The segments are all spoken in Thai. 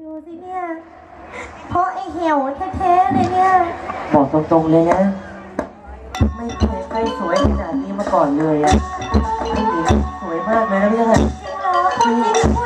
ดูสิเนี่ย เพราะไอ้เหี่ยวแท้ๆเลยเนี่ย บอกตรงๆเลยนะ ไม่เคยใครสวยขนาดนี้มาก่อนเลยอะไม่ดีสวยมากเลยนะพี่ค่ะจริงเหรอพูดจริงพูด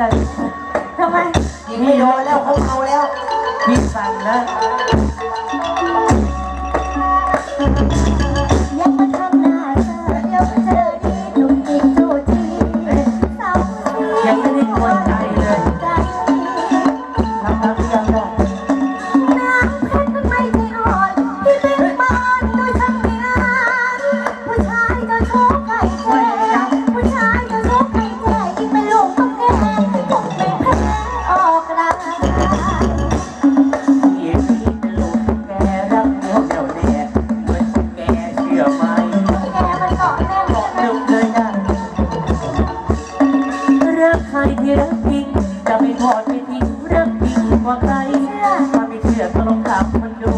กันทำไมยิงไม่โดนแล้วเขาเอาแล้วพี่สั่นนะ ที่รักจริง จะไม่ทอดไม่ทิ้งรักจริงกว่าใครถ้าไม่เชื่อก็ลองถามคนดู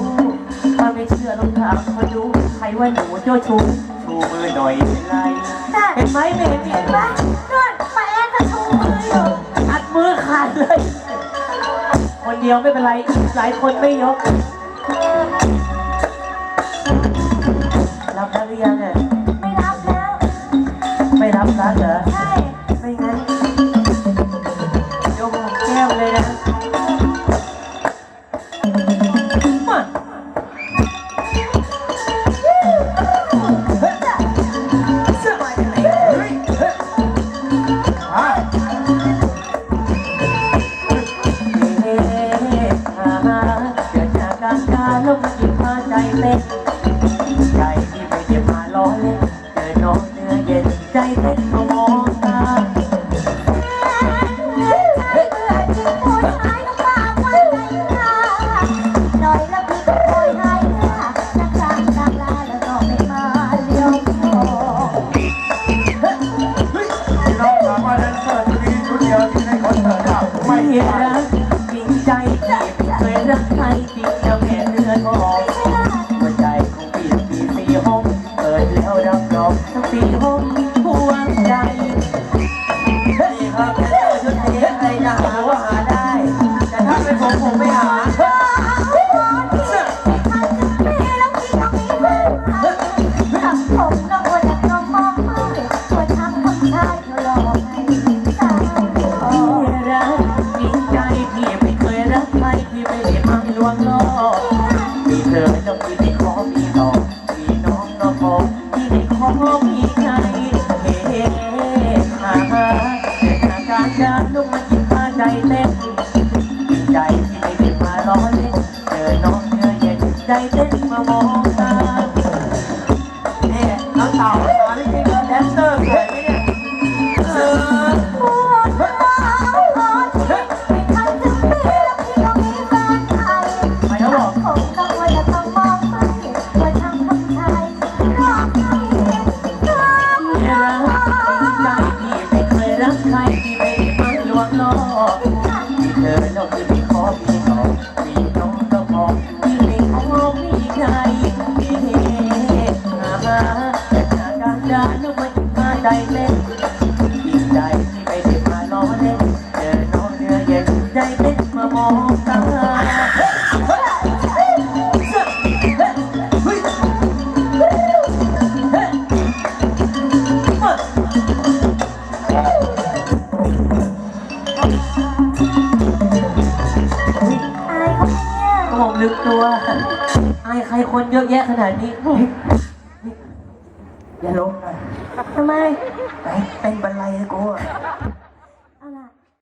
ถ้าไม่เชื่อลองถามคนดูใครว่าหนูเจ้าชู้ชูมือหน่อยเป็นไรเห็นไหมไม่เห็นเห็เห็นนไหไหมมนู่นแฟนจะชูมืออยู่อัดมือขาดเลย คนเดียวไม่เป็นไรอีกหลายคนไม่ยกรับแล้วหรือยังอะไม่รับแล้ว ไม่รับรักเหรอใช่ เต้นใจที่ไม่ได้มาล้อเล่นเจอน้องเนื้อเย็นใจเต้นมามองตาใช่เบื่อจริงผู้ชายต้ากไว้ในตาหน่อยแล้วพี่ก็โอยหาย ใครพี่ไม่ได้มาลวงล่อมีเธอต้องมีไม่ขอมีต่อมีน้องก็พอที่ไม่ขอมีใครเฮ้เฮ้ฮ่าฮ่าเกิดอาการจานลุกมาจิตพาใจเต้นดีใจที่ไม่ได้มาล้อเล่นเจอน้องเนื้อเย็นใจเต้นมามองตาเอ๊ะน้องเต่าตอนนี้เป็นแดนเซอร์เนี่ย ใจเต้นมามองตาเายเขาไหมเนี่ยก็บอกลืมตัวอายใครคนเยอะแยะขนาดนี้เฮ้ยอย่าลงนะทำไม ไปเต้นบันไลให้กูอะ